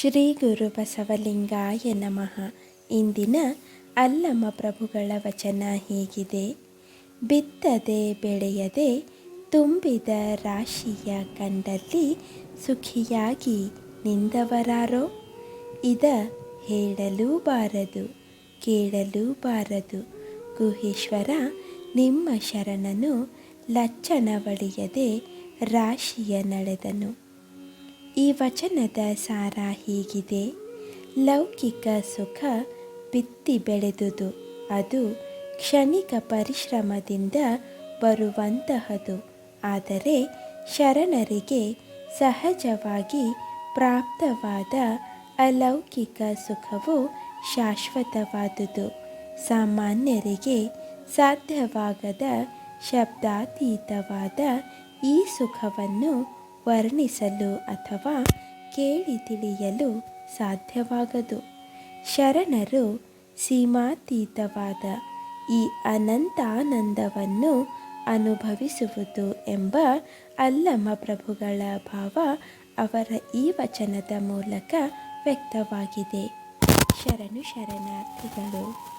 ಶ್ರೀ ಗುರು ಬಸವಲಿಂಗಾಯ ನಮಃ. ಇಂದಿನ ಅಲ್ಲಮ್ಮ ಪ್ರಭುಗಳ ವಚನ ಹೀಗಿದೆ. ಬಿತ್ತದೆ ಬೆಳೆಯದೆ ತುಂಬಿದ ರಾಶಿಯ ಕಂಡಲ್ಲಿ ಸುಖಿಯಾಗಿ ನಿಂದವರಾರೋ? ಇದ ಹೇಳಲೂ ಬಾರದು, ಕೇಳಲೂ ಬಾರದು. ಗುಹೇಶ್ವರ, ನಿಮ್ಮ ಶರಣನು ಲಚ್ಚಣವಳಿಯದೆ ರಾಶಿಯ ನಡೆದನು. ಈ ವಚನದ ಸಾರ ಹೀಗಿದೆ. ಲೌಕಿಕ ಸುಖ ಬಿತ್ತಿ ಬೆಳೆದುದು. ಅದು ಕ್ಷಣಿಕ ಪರಿಶ್ರಮದಿಂದ ಬರುವಂತಹದು. ಆದರೆ ಶರಣರಿಗೆ ಸಹಜವಾಗಿ ಪ್ರಾಪ್ತವಾದ ಅಲೌಕಿಕ ಸುಖವು ಶಾಶ್ವತವಾದುದು. ಸಾಮಾನ್ಯರಿಗೆ ಸಾಧ್ಯವಾಗದ ಶಬ್ದಾತೀತವಾದ ಈ ಸುಖವನ್ನು ವರ್ಣಿಸಲು ಅಥವಾ ಕೇಳಿ ತಿಳಿಯಲು ಸಾಧ್ಯವಾಗದು. ಶರಣರು ಸೀಮಾತೀತವಾದ ಈ ಅನಂತಾನಂದವನ್ನು ಅನುಭವಿಸುವುದು ಎಂಬ ಅಲ್ಲಮ ಪ್ರಭುಗಳ ಭಾವ ಅವರ ಈ ವಚನದ ಮೂಲಕ ವ್ಯಕ್ತವಾಗಿದೆ. ಶರಣು ಶರಣಾರ್ಥಿಗಳು